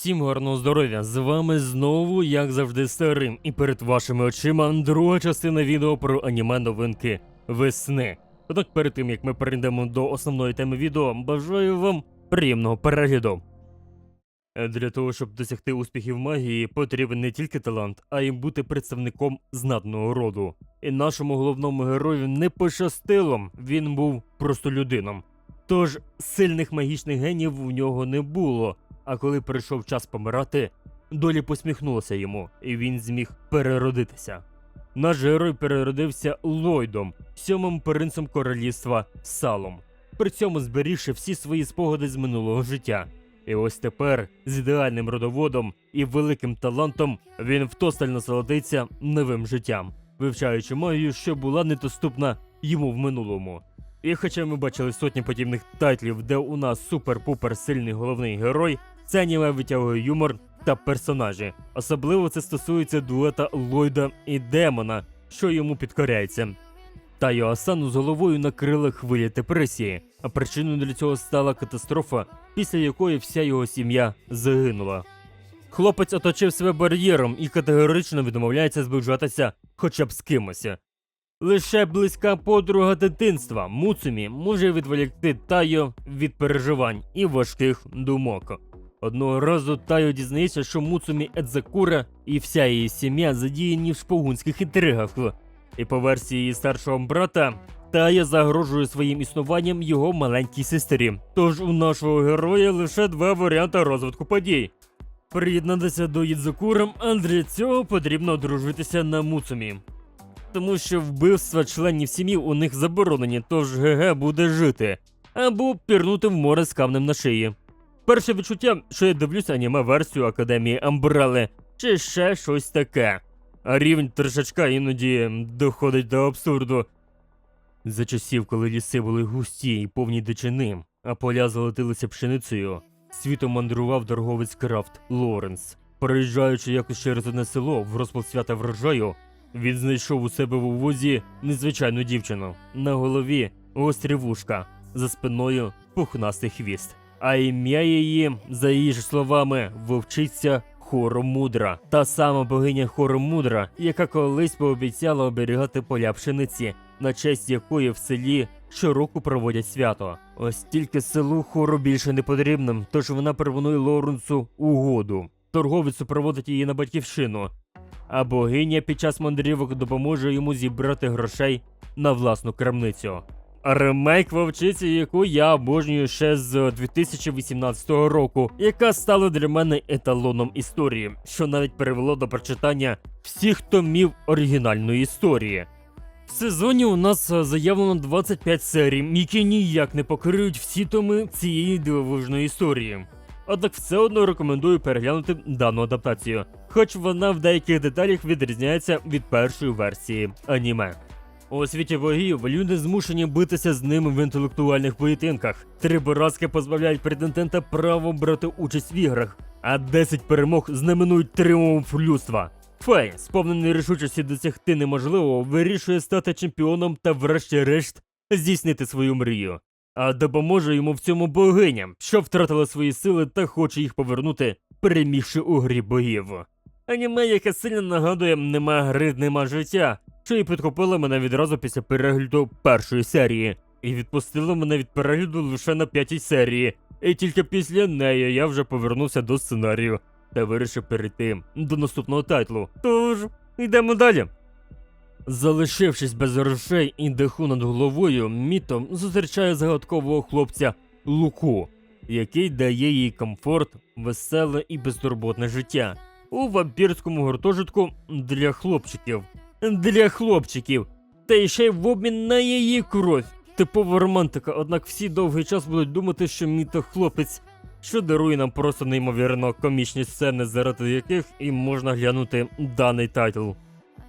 Всім гарного здоров'я! З вами знову, як завжди, старим, і перед вашими очима друга частина відео про аніме новинки весни. Однак перед тим як ми перейдемо до основної теми відео, бажаю вам приємного перегляду. Е, Для того, щоб досягти успіхів магії, потрібен не тільки талант, а й бути представником знатного роду. І нашому головному герою не пощастило, він був просто людином. Тож сильних магічних генів у нього не було. А коли прийшов час помирати, долі посміхнулася йому, і він зміг переродитися. Наш герой переродився Ллойдом, сьомим принцем королівства Салом, при цьому зберігши всі свої спогади з минулого життя. І ось тепер, з ідеальним родоводом і великим талантом, він втосталь насолодиться новим життям, вивчаючи магію, що була недоступна йому в минулому. І хоча ми бачили сотні подібних тайтлів, де у нас супер-пупер сильний головний герой, це витягує юмор та персонажі. Особливо це стосується дуета Ллойда і Демона, що йому підкоряється. Та Йоасану з головою накрила хвиля депресії, а причиною для цього стала катастрофа, після якої вся його сім'я загинула. Хлопець оточив себе бар'єром і категорично відмовляється зближатися хоча б з кимось. Лише близька подруга дитинства Муцумі може відволікти Тайо від переживань і важких думок. Одного разу Тайо дізнається, що Муцумі Едзакура і вся її сім'я задіяні в шпигунських інтригах. І по версії її старшого брата, Тая загрожує своїм існуванням його маленькій сестері. Тож у нашого героя лише два варіанти розвитку подій. Приєднатися до Ідзакура, а для цього потрібно одружитися на Муцумі. Тому що вбивства членів сім'ї у них заборонені, тож ГГ буде жити. Або пірнути в море з камнем на шиї. Перше відчуття, що я дивлюся аніме версію Академії Амбрели, чи ще щось таке. А рівень трешачка іноді доходить до абсурду. За часів, коли ліси були густі і повні дичини, а поля залетилися пшеницею, світом мандрував торговець Крафт Лоренс. Переїжджаючи якось через одне село в розпал свята врожаю, він знайшов у себе в увозі незвичайну дівчину. На голові гострі вушка, за спиною пухнастий хвіст. А ім'я її, за її ж словами, вовчиця Хоромудра, та сама богиня Хоромудра, яка колись пообіцяла оберігати поля пшениці, на честь якої в селі щороку проводять свято. Ось тільки селу хору більше не потрібно, тож вона пропонує Лоренцу угоду. Торговець проводить її на батьківщину, а богиня під час мандрівок допоможе йому зібрати грошей на власну крамницю. Ремейк вовчиці, яку я обожнюю ще з 2018 року, яка стала для мене еталоном історії, що навіть привело до прочитання всіх томів оригінальної історії. В сезоні у нас е, заявлено 25 серій, які ніяк не покриють всі томи цієї дивовижної історії. Однак все одно рекомендую переглянути дану адаптацію, хоч вона в деяких деталях відрізняється від першої версії аніме. У світі богів люди змушені битися з ними в інтелектуальних поєдинках. Три поразки позбавляють претендента права брати участь в іграх, а 10 перемог знаменують тріумф людства. Фей, сповнений рішучості досягти неможливого, вирішує стати чемпіоном та, врешті-решт, здійснити свою мрію. А допоможе йому в цьому богиня, що втратила свої сили та хоче їх повернути, перемігши у грі богів. Аніме, яке сильно нагадує нема гри, нема життя, що і підкупило мене відразу після перегляду першої серії, і відпустило мене від перегляду лише на п'ятій серії. І тільки після неї я вже повернувся до сценарію та вирішив перейти до наступного тайтлу. Тож, йдемо далі. Залишившись без грошей і даху над головою, Міто зустрічає загадкового хлопця Луку, який дає їй комфорт, веселе і безтурботне життя у вампірському гуртожитку для хлопчиків. Для хлопчиків. Та ще й в обмін на її кров. Типова романтика, однак всі довгий час будуть думати, що Міто хлопець, що дарує нам просто неймовірно комічні сцени, заради яких і можна глянути даний тайтл.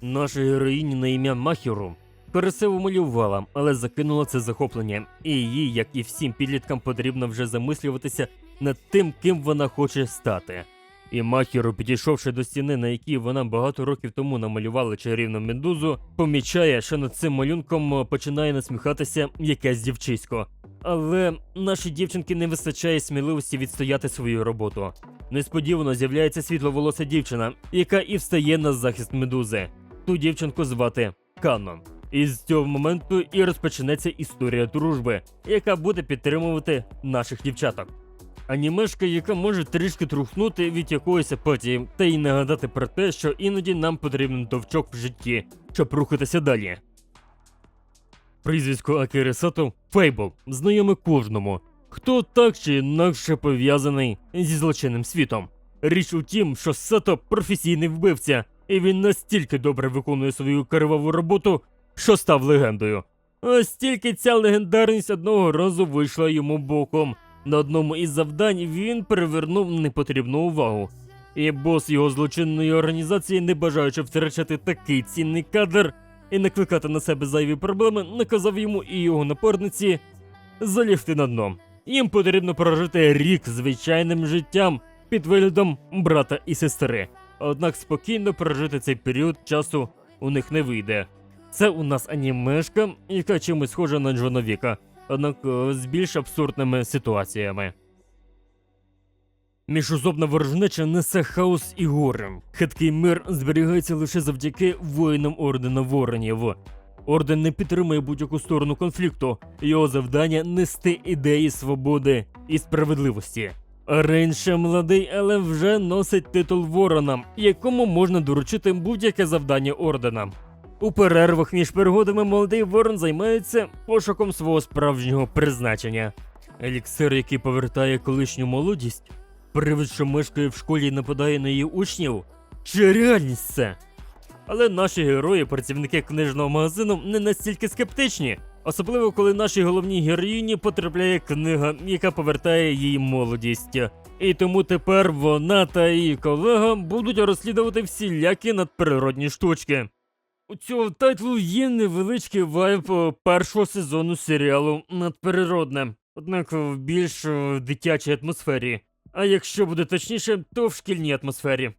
Наша героїня на ім'я Махіру красиво малювала, але закинула це захоплення, і їй, як і всім підліткам, потрібно вже замислюватися над тим, ким вона хоче стати. І Махіро, підійшовши до стіни, на якій вона багато років тому намалювала чарівну медузу, помічає, що над цим малюнком починає насміхатися якесь дівчисько. Але нашій дівчинки не вистачає сміливості відстояти свою роботу. Несподівано з'являється світловолоса дівчина, яка і встає на захист медузи. Ту дівчинку звати Канон. І з цього моменту і розпочнеться історія дружби, яка буде підтримувати наших дівчаток. Анімешка, яка може трішки трухнути від якоїсь апатії, та й нагадати про те, що іноді нам потрібен товчок в житті, щоб рухатися далі. Прізвисько Акіри Сато Фейбл знайоме кожному, хто так чи інакше пов'язаний зі злочинним світом. Річ у тім, що Сато професійний вбивця, і він настільки добре виконує свою криваву роботу, що став легендою. Ось тільки ця легендарність одного разу вийшла йому боком. На одному із завдань він привернув непотрібну увагу. І бос його злочинної організації, не бажаючи втрачати такий цінний кадр і накликати на себе зайві проблеми, наказав йому і його напарниці залізти на дно. Їм потрібно прожити рік звичайним життям під виглядом брата і сестри. Однак спокійно прожити цей період часу у них не вийде. Це у нас анімешка, яка чимось схожа на Джона Віка, однак е, з більш абсурдними ситуаціями. Міжузобна ворожнеча несе хаос і горе. Хиткий мир зберігається лише завдяки воїнам Ордена Воронів. Орден не підтримує будь-яку сторону конфлікту. Його завдання нести ідеї свободи і справедливості. Рейнше молодий, але вже носить титул Ворона, якому можна доручити будь-яке завдання ордена. У перервах між пригодами молодий ворон займається пошуком свого справжнього призначення. Еліксир, який повертає колишню молодість, привид, що мешкає в школі і нападає на її учнів. Чи реальність це? Але наші герої, працівники книжного магазину, не настільки скептичні, особливо коли нашій головній героїні потрапляє книга, яка повертає їй молодість. І тому тепер вона та її колега будуть розслідувати всілякі надприродні штучки. У цього тайтлу є невеличкий вайб е, першого сезону серіалу надприродне, однак в більш е, дитячій атмосфері. А якщо буде точніше, то в шкільній атмосфері.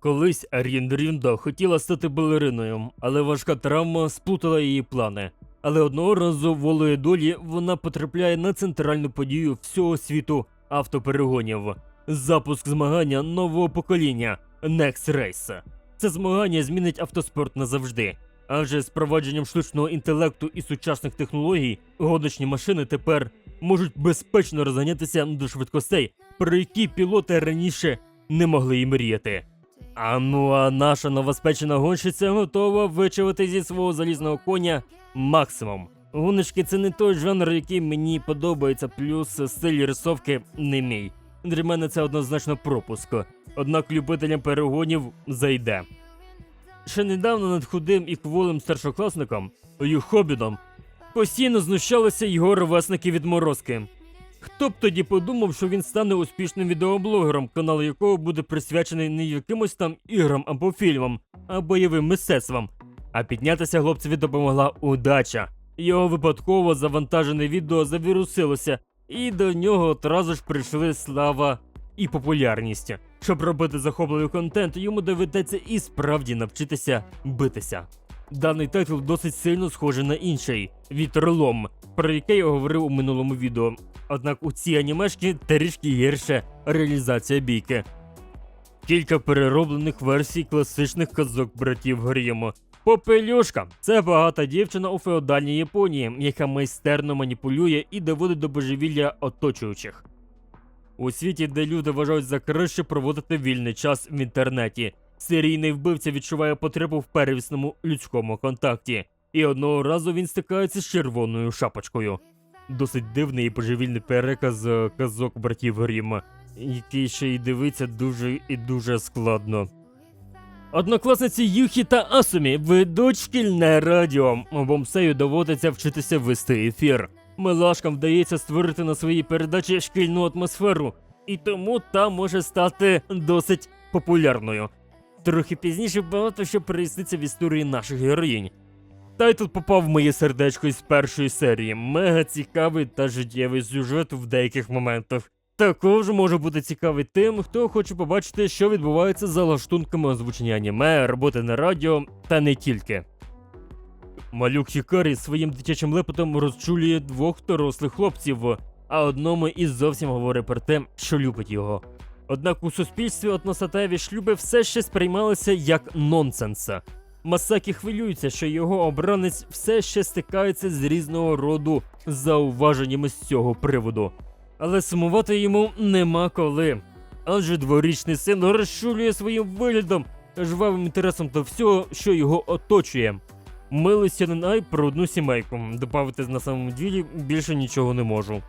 Колись Арін Ріндо хотіла стати балериною, але важка травма сплутала її плани. Але одного разу волею долі вона потрапляє на центральну подію всього світу автоперегонів. Запуск змагання нового покоління Next Race. Це змагання змінить автоспорт назавжди. Адже з провадженням штучного інтелекту і сучасних технологій гоночні машини тепер можуть безпечно розганятися до швидкостей, про які пілоти раніше не могли й мріяти. А ну а наша новоспечена гонщиця готова вичавити зі свого залізного коня максимум. Гоночки це не той жанр, який мені подобається, плюс стиль рисовки не мій. Для мене це однозначно пропуск. Однак любителям перегонів зайде. Ще недавно над худим і кволим старшокласником Юхобідом постійно знущалися його ровесники відморозки. Хто б тоді подумав, що він стане успішним відеоблогером, канал якого буде присвячений не якимось там іграм або фільмам, а бойовим мистецтвам. А піднятися хлопцеві допомогла удача. Його випадково завантажене відео завірусилося, і до нього одразу ж прийшли слава і популярність. Щоб робити захопливий контент, йому доведеться і справді навчитися битися. Даний тайтл досить сильно схожий на інший Вітролом, про який я говорив у минулому відео. Однак у цій анімешці трішки гірше реалізація бійки. Кілька перероблених версій класичних казок братів Гріму. Попелюшка це багата дівчина у феодальній Японії, яка майстерно маніпулює і доводить до божевілля оточуючих. У світі, де люди вважають за краще проводити вільний час в інтернеті, серійний вбивця відчуває потребу в первісному людському контакті, і одного разу він стикається з червоною шапочкою. Досить дивний і божевільний переказ е, казок братів Грім, який ще й дивиться дуже і дуже складно. Однокласниці Юхі та Асумі ведуть шкільне радіо. Бомсею доводиться вчитися вести ефір. Милашкам вдається створити на своїй передачі шкільну атмосферу, і тому та може стати досить популярною. Трохи пізніше багато що проясниться в історії наших героїнь. Тайтл попав в моє сердечко із першої серії. Мега цікавий та життєвий сюжет в деяких моментах. також може бути цікавий тим, хто хоче побачити, що відбувається за лаштунками озвучення аніме, роботи на радіо та не тільки. Малюк Хікарі своїм дитячим лепетом розчулює двох дорослих хлопців, а одному із зовсім говорить про те, що любить його. Однак у суспільстві односатеві шлюби все ще сприймалися як нонсенс. Масакі хвилюється, що його обранець все ще стикається з різного роду зауваженнями з цього приводу. Але сумувати йому нема коли. Адже дворічний син розчулює своїм виглядом жвавим інтересом до всього, що його оточує. Милий Сяненай про одну сімейку. Добавити на самому ділі більше нічого не можу.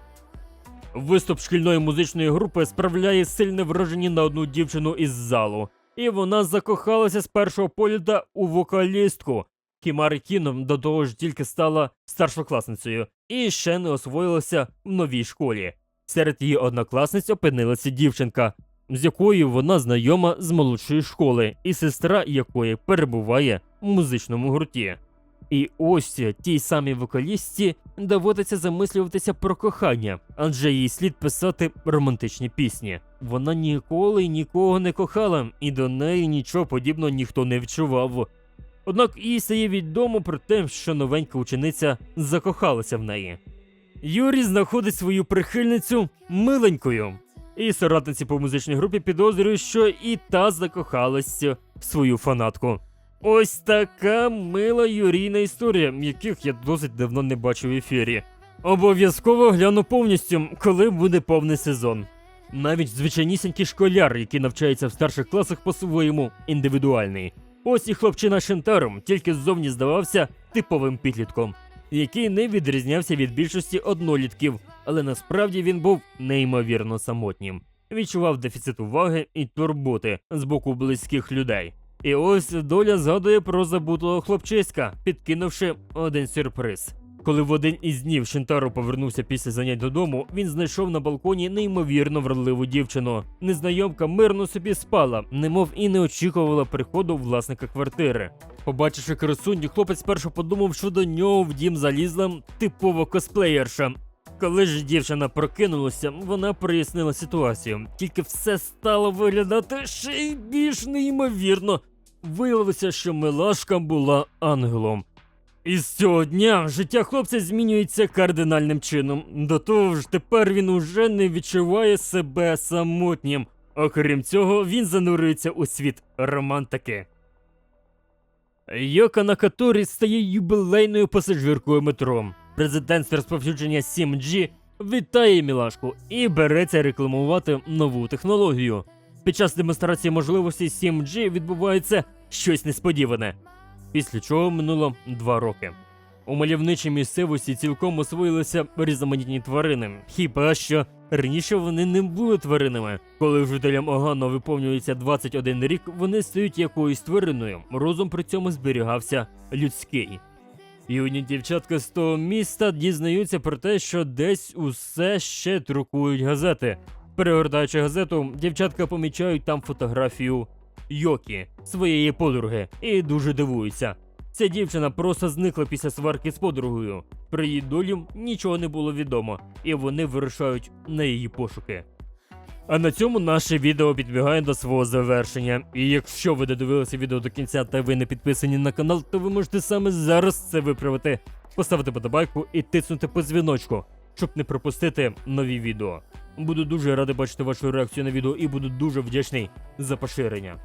Виступ шкільної музичної групи справляє сильне враження на одну дівчину із залу, і вона закохалася з першого погляда у вокалістку. Кімари Кіно до того ж тільки стала старшокласницею і ще не освоїлася в новій школі. Серед її однокласниць опинилася дівчинка, з якою вона знайома з молодшої школи, і сестра якої перебуває в музичному гурті. І ось тій самій вокалістці доводиться замислюватися про кохання, адже їй слід писати романтичні пісні. Вона ніколи нікого не кохала, і до неї нічого подібного ніхто не відчував. Однак їй стає відомо про те, що новенька учениця закохалася в неї. Юрій знаходить свою прихильницю миленькою, і соратниці по музичній групі підозрюють, що і та закохалася в свою фанатку. Ось така мила юрійна історія, яких я досить давно не бачив в ефірі. Обов'язково гляну повністю, коли буде повний сезон. Навіть звичайнісінький школяр, який навчається в старших класах по-своєму індивідуальний. Ось і хлопчина Шентару тільки ззовні здавався типовим підлітком, який не відрізнявся від більшості однолітків, але насправді він був неймовірно самотнім. Відчував дефіцит уваги і турботи з боку близьких людей. І ось доля згадує про забутого хлопчиська, підкинувши один сюрприз. Коли в один із днів Шинтаро повернувся після занять додому, він знайшов на балконі неймовірно вродливу дівчину. Незнайомка мирно собі спала, немов і не очікувала приходу власника квартири. Побачивши красуню, хлопець спершу подумав, що до нього в дім залізла типова косплеєрша. Коли ж дівчина прокинулася, вона прояснила ситуацію. Тільки все стало виглядати ще й більш неймовірно. Виявилося, що милашка була ангелом. І з цього дня життя хлопця змінюється кардинальним чином. До того ж, тепер він уже не відчуває себе самотнім. Окрім цього, він занурюється у світ романтики. Йока Накаторі стає юбилейною пасажиркою метро. Президент з розповсюдження 7G вітає Мілашку і береться рекламувати нову технологію. Під час демонстрації можливостей 7G відбувається щось несподіване. Після чого минуло два роки. У мальовничій місцевості цілком освоїлися різноманітні тварини, хіба що раніше вони не були тваринами. Коли жителям Огано виповнюється 21 рік, вони стають якоюсь твариною. Розум при цьому зберігався людський. Юні дівчатка з того міста дізнаються про те, що десь усе ще друкують газети. Перегортаючи газету, дівчатка помічають там фотографію Йокі, своєї подруги, і дуже дивуються. Ця дівчина просто зникла після сварки з подругою. Про її долю нічого не було відомо, і вони вирушають на її пошуки. А на цьому наше відео підбігає до свого завершення. І якщо ви додивилися відео до кінця та ви не підписані на канал, то ви можете саме зараз це виправити, поставити подобайку і тиснути по дзвіночку, щоб не пропустити нові відео. Буду дуже радий бачити вашу реакцію на відео і буду дуже вдячний за поширення.